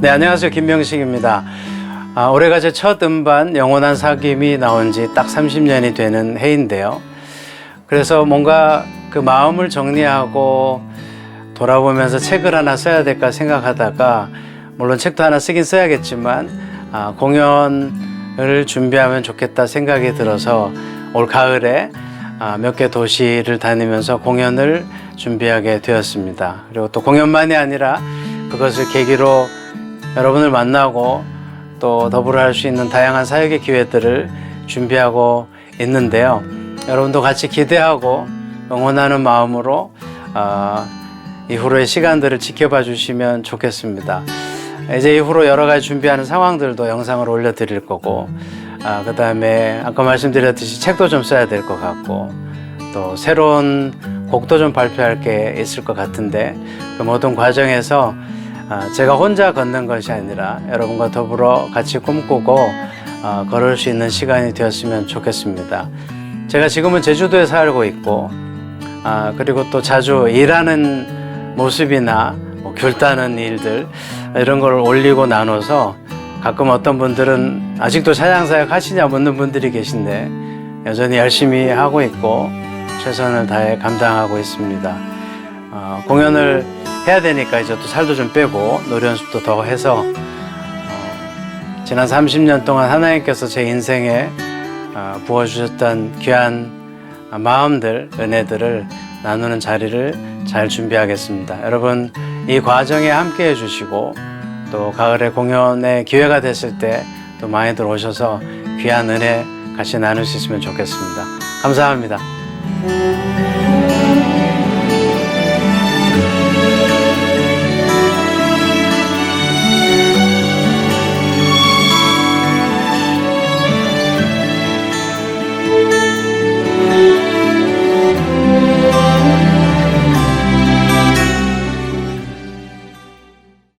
네, 안녕하세요. 김명식입니다. 아, 올해가 제 첫 음반 영원한 사귐이 나온 지 딱 30년이 되는 해인데요. 그래서 뭔가 그 마음을 정리하고 돌아보면서 책을 하나 써야 될까 생각하다가 물론 책도 하나 쓰긴 써야겠지만 아, 공연을 준비하면 좋겠다 생각이 들어서 올 가을에 아, 몇 개 도시를 다니면서 공연을 준비하게 되었습니다. 그리고 또 공연만이 아니라 그것을 계기로 여러분을 만나고 또 더불어 할 수 있는 다양한 사역의 기회들을 준비하고 있는데요. 여러분도 같이 기대하고 응원하는 마음으로 어, 이후로의 시간들을 지켜봐 주시면 좋겠습니다. 이제 이후로 여러 가지 준비하는 상황들도 영상을 올려드릴 거고, 아, 그 다음에 아까 말씀드렸듯이 책도 좀 써야 될 것 같고, 또 새로운 곡도 좀 발표할 게 있을 것 같은데, 그 모든 과정에서 아, 제가 혼자 걷는 것이 아니라 여러분과 더불어 같이 꿈꾸고 아, 걸을 수 있는 시간이 되었으면 좋겠습니다. 제가 지금은 제주도에 살고 있고, 아, 그리고 또 자주 일하는 모습이나 뭐 귤 따는 일들 이런 걸 올리고 나눠서 가끔 어떤 분들은 아직도 차량사역 하시냐 묻는 분들이 계신데 여전히 열심히 하고 있고 최선을 다해 감당하고 있습니다. 어, 공연을 해야 되니까 이제 또 살도 좀 빼고 노래 연습도 더 해서 어, 지난 30년 동안 하나님께서 제 인생에 어, 부어주셨던 귀한 마음들, 은혜들을 나누는 자리를 잘 준비하겠습니다. 여러분, 이 과정에 함께 해주시고, 또 가을에 공연의 기회가 됐을 때 또 많이들 오셔서 귀한 은혜 같이 나눌 수 있으면 좋겠습니다. 감사합니다.